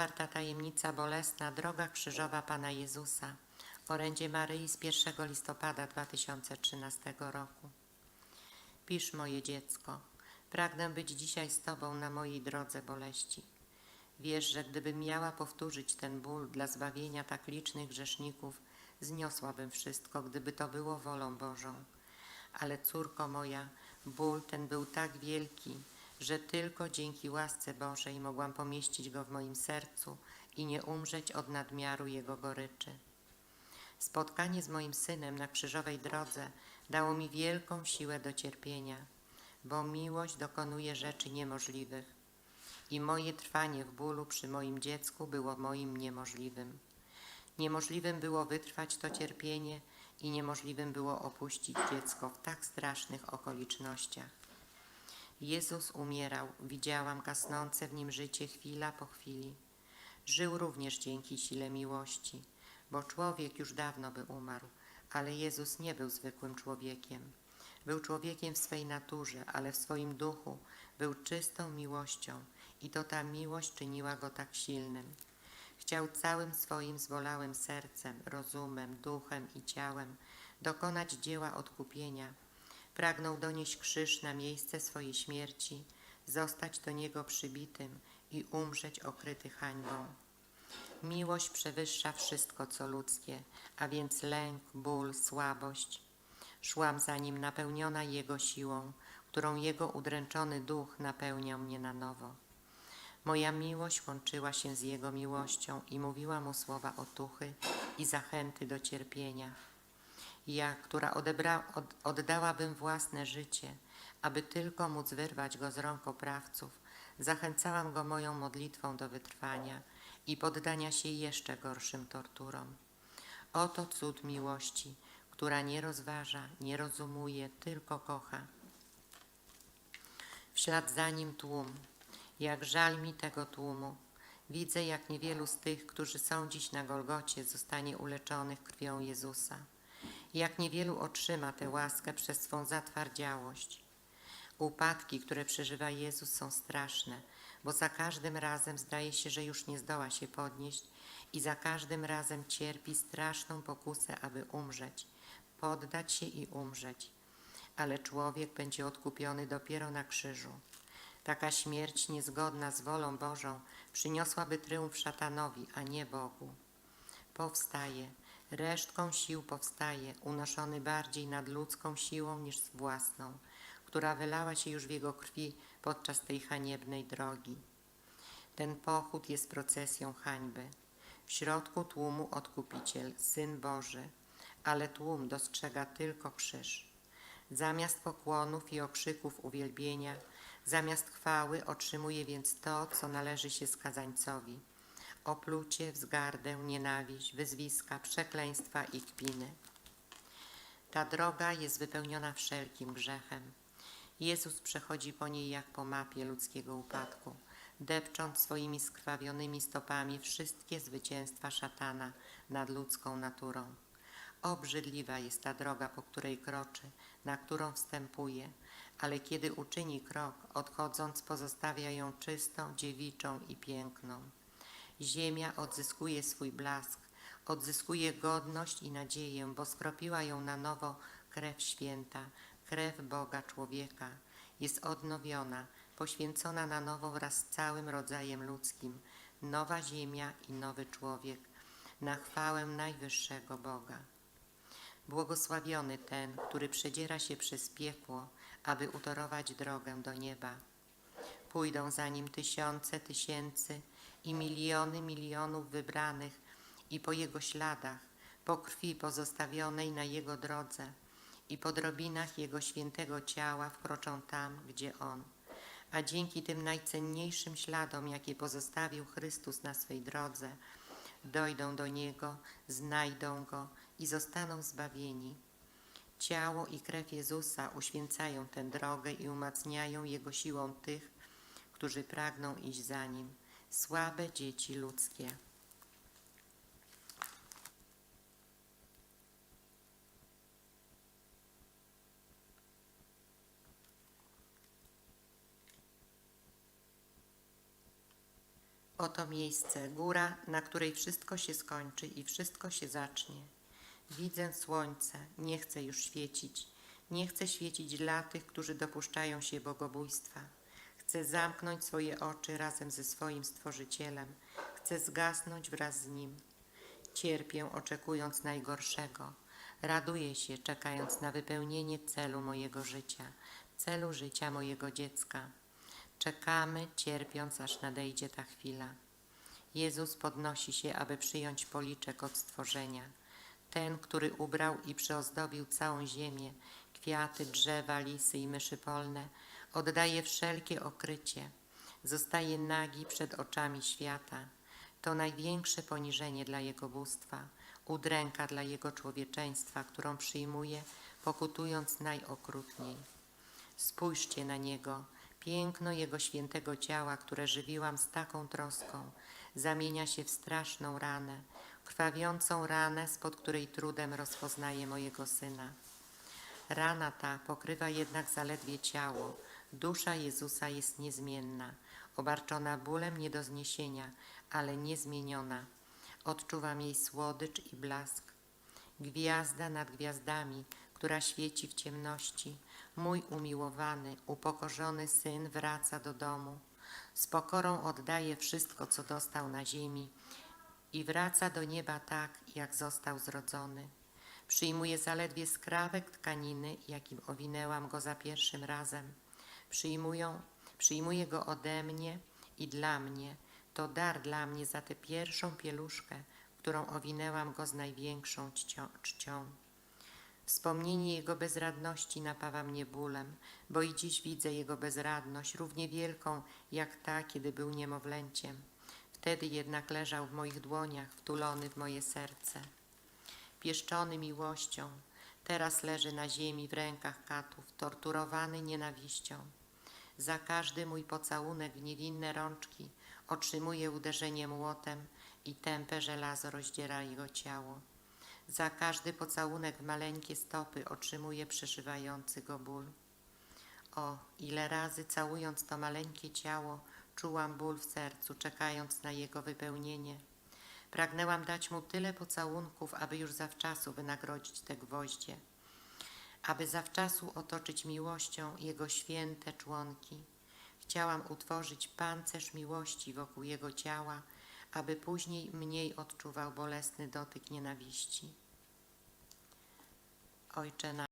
Czwarta tajemnica bolesna, droga krzyżowa Pana Jezusa. Orędzie Maryi z 1 listopada 2013 roku. Pisz moje dziecko, pragnę być dzisiaj z Tobą na mojej drodze boleści. Wiesz, że gdybym miała powtórzyć ten ból dla zbawienia tak licznych grzeszników, zniosłabym wszystko, gdyby to było wolą Bożą. Ale córko moja, ból ten był tak wielki, że tylko dzięki łasce Bożej mogłam pomieścić go w moim sercu i nie umrzeć od nadmiaru jego goryczy. Spotkanie z moim synem na krzyżowej drodze dało mi wielką siłę do cierpienia, bo miłość dokonuje rzeczy niemożliwych i moje trwanie w bólu przy moim dziecku było moim niemożliwym. Niemożliwym było wytrwać to cierpienie i niemożliwym było opuścić dziecko w tak strasznych okolicznościach. Jezus umierał, widziałam gasnące w nim życie chwila po chwili. Żył również dzięki sile miłości, bo człowiek już dawno by umarł, ale Jezus nie był zwykłym człowiekiem. Był człowiekiem w swej naturze, ale w swoim duchu był czystą miłością i to ta miłość czyniła go tak silnym. Chciał całym swoim zwolałym sercem, rozumem, duchem i ciałem dokonać dzieła odkupienia. Pragnął donieść krzyż na miejsce swojej śmierci, zostać do niego przybitym i umrzeć okryty hańbą. Miłość przewyższa wszystko, co ludzkie, a więc lęk, ból, słabość. Szłam za nim napełniona jego siłą, którą jego udręczony duch napełniał mnie na nowo. Moja miłość łączyła się z jego miłością i mówiła mu słowa otuchy i zachęty do cierpienia. Ja, która odebra, od, oddałabym własne życie, aby tylko móc wyrwać go z rąk oprawców, zachęcałam go moją modlitwą do wytrwania i poddania się jeszcze gorszym torturom. Oto cud miłości, która nie rozważa, nie rozumuje, tylko kocha. W ślad za nim tłum. Jak żal mi tego tłumu. Widzę, jak niewielu z tych, którzy są dziś na Golgocie, zostanie uleczonych krwią Jezusa. Jak niewielu otrzyma tę łaskę przez swą zatwardziałość. Upadki, które przeżywa Jezus, są straszne, bo za każdym razem zdaje się, że już nie zdoła się podnieść i za każdym razem cierpi straszną pokusę, aby umrzeć, poddać się i umrzeć. Ale człowiek będzie odkupiony dopiero na krzyżu. Taka śmierć niezgodna z wolą Bożą przyniosłaby tryumf szatanowi, a nie Bogu. Powstaje, resztką sił powstaje, unoszony bardziej nad ludzką siłą niż własną, która wylała się już w jego krwi podczas tej haniebnej drogi. Ten pochód jest procesją hańby. W środku tłumu odkupiciel, Syn Boży, ale tłum dostrzega tylko krzyż. Zamiast pokłonów i okrzyków uwielbienia, zamiast chwały otrzymuje więc to, co należy się skazańcowi. Oplucie, wzgardę, nienawiść, wyzwiska, przekleństwa i kpiny. Ta droga jest wypełniona wszelkim grzechem. Jezus przechodzi po niej jak po mapie ludzkiego upadku, depcząc swoimi skrwawionymi stopami wszystkie zwycięstwa szatana nad ludzką naturą. Obrzydliwa jest ta droga, po której kroczy, na którą wstępuje, ale kiedy uczyni krok, odchodząc, pozostawia ją czystą, dziewiczą i piękną. Ziemia odzyskuje swój blask, odzyskuje godność i nadzieję, bo skropiła ją na nowo krew święta, krew Boga człowieka. Jest odnowiona, poświęcona na nowo wraz z całym rodzajem ludzkim, nowa ziemia i nowy człowiek, na chwałę najwyższego Boga. Błogosławiony ten, który przedziera się przez piekło, aby utorować drogę do nieba. Pójdą za nim tysiące tysięcy i miliony milionów wybranych i po jego śladach, po krwi pozostawionej na jego drodze i po drobinach jego świętego ciała wkroczą tam, gdzie on. A dzięki tym najcenniejszym śladom, jakie pozostawił Chrystus na swej drodze, dojdą do Niego, znajdą Go i zostaną zbawieni. Ciało i krew Jezusa uświęcają tę drogę i umacniają Jego siłą tych, którzy pragną iść za Nim, słabe dzieci ludzkie. Oto miejsce, góra, na której wszystko się skończy i wszystko się zacznie. Widzę słońce, nie chcę już świecić. Nie chcę świecić dla tych, którzy dopuszczają się bogobójstwa. Chcę zamknąć swoje oczy razem ze swoim Stworzycielem. Chcę zgasnąć wraz z Nim. Cierpię, oczekując najgorszego. Raduję się, czekając na wypełnienie celu mojego życia, celu życia mojego dziecka. Czekamy, cierpiąc, aż nadejdzie ta chwila. Jezus podnosi się, aby przyjąć policzek od stworzenia. Ten, który ubrał i przyozdobił całą ziemię, kwiaty, drzewa, lisy i myszy polne, oddaje wszelkie okrycie. Zostaje nagi przed oczami świata. To największe poniżenie dla Jego bóstwa, udręka dla Jego człowieczeństwa, którą przyjmuje, pokutując najokrutniej. Spójrzcie na Niego, piękno Jego świętego ciała, które żywiłam z taką troską, zamienia się w straszną ranę, krwawiącą ranę, spod której trudem rozpoznaję mojego Syna. Rana ta pokrywa jednak zaledwie ciało. Dusza Jezusa jest niezmienna, obarczona bólem nie do zniesienia, ale niezmieniona. Odczuwam jej słodycz i blask. Gwiazda nad gwiazdami, która świeci w ciemności, mój umiłowany, upokorzony syn wraca do domu. Z pokorą oddaje wszystko, co dostał na ziemi i wraca do nieba tak, jak został zrodzony. Przyjmuje zaledwie skrawek tkaniny, jakim owinęłam go za pierwszym razem. Przyjmują, przyjmuje go ode mnie i dla mnie. To dar dla mnie za tę pierwszą pieluszkę, którą owinęłam go z największą czcią. czcią. Wspomnienie Jego bezradności napawa mnie bólem, bo i dziś widzę Jego bezradność, równie wielką jak ta, kiedy był niemowlęciem. Wtedy jednak leżał w moich dłoniach, wtulony w moje serce. Pieszczony miłością, teraz leży na ziemi w rękach katów, torturowany nienawiścią. Za każdy mój pocałunek w niewinne rączki otrzymuje uderzenie młotem i tępe żelazo rozdziera jego ciało. Za każdy pocałunek w maleńkie stopy otrzymuje przeszywający go ból. O, ile razy całując to maleńkie ciało, czułam ból w sercu, czekając na jego wypełnienie. Pragnęłam dać mu tyle pocałunków, aby już zawczasu wynagrodzić te gwoździe, aby zawczasu otoczyć miłością jego święte członki. Chciałam utworzyć pancerz miłości wokół jego ciała, aby później mniej odczuwał bolesny dotyk nienawiści. Ojcze